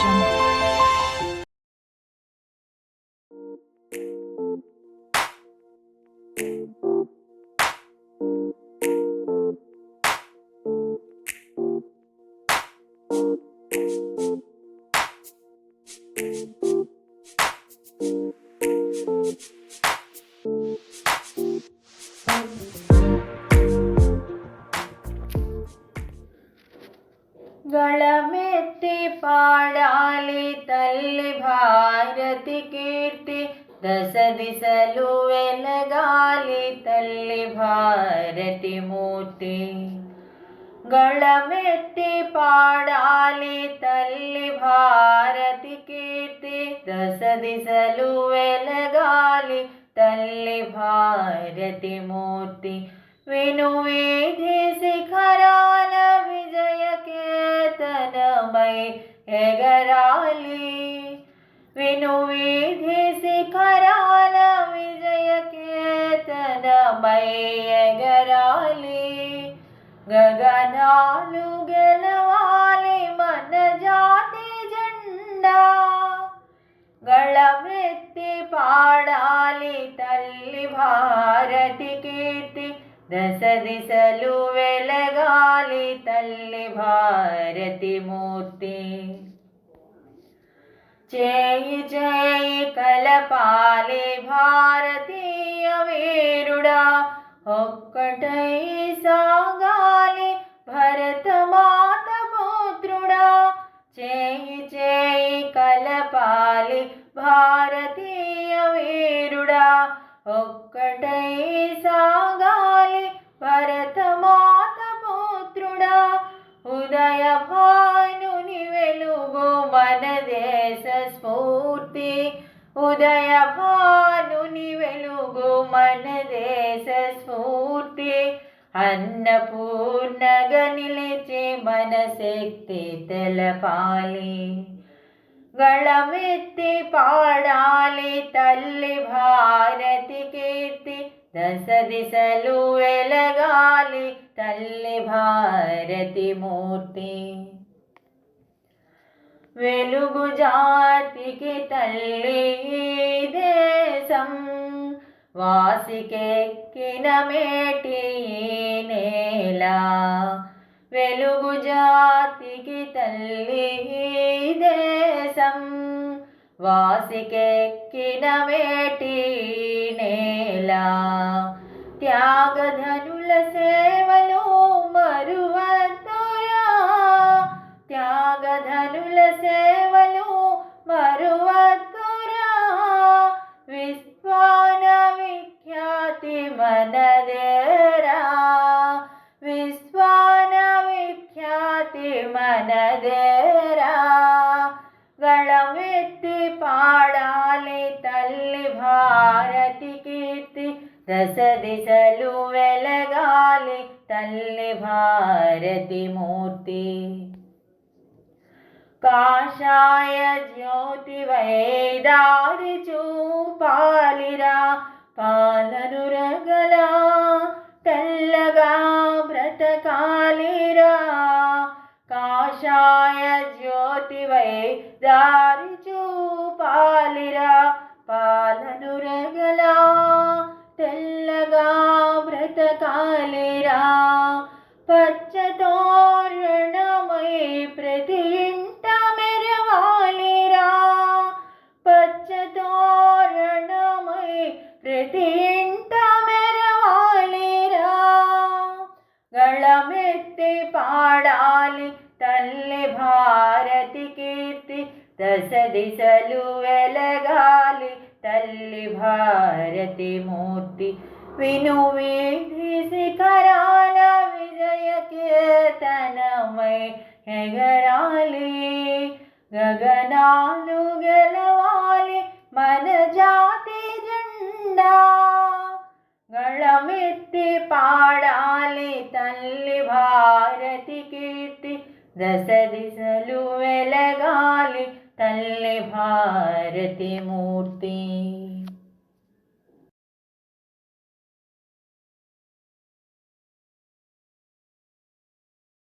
Spectrum. ധർമ്മത്തെ പാടാലെ തല്ലെ ഭാരതി കീർത്തി దశ దిశలు వెలగాలి తల్లి భారతి మూర్తి గళమెత్తి పాడాలి తల్లి భారతి కీర్తి దశ దిశలు వెలగాలి తల్లి భారతి మూర్తి వినువేది మై ఎగరాలి. విను వీధి శిఖరాల విజయ కేతనమై ఎగరాలి. గగనాలు గెలవాలి మన జాతి జెండా. గళమెత్తి పాడాలి తల్లి భారతికి దశ దిశలు వెలగాలి తల్లి భారతి మూర్తి. చేయి చేయి కలపాలి భారతీయ వీరుడా ఒక్కటై సాగాలి భరత మాత పుత్రుడా. చేయి చేయి కలపాలి భానుని వెలుగు మన దేశ స్ఫూర్తి. అన్నపూర్ణగా నిలిచి మన శక్తి తెలపాలి. గళమెత్తి పాడాలి తల్లి భారతి కీర్తి. దశ దిశలు వెలగాలి తల్లి భారతి మూర్తి. వెలుగు జాతికి తల్లి ఈ వాసికెక్కిన మేటి నేల వెలుగు జాతికి తల్లి దేశం వాసికెక్కిన మేటి నేల కీర్తి దశ దిశలు వెలగాలి తల్లి భారతి మూర్తి కాషాయ జ్యోతి వైదారి చూపాలిరా పాలనురగల తెల్లగా బ్రతకాలిరా. కాషాయ జ్యోతి వై దారి చూపాలిరా గళమెత్తి పాడాలి తల్లి భారతి కీర్తి దశ దిశలు వెలగాలి తల్లి భారతి మూర్తి విను వీధి శిఖరాల విజయ కీర్తనమై ఎగరాలి గగనాలు గెలవాలి మన జాతి జెండా గళమెత్తి పాడాలి తల్లి భారతి కీర్తి దశ దిశలు వెలగాలి తల్లి భారతి మూ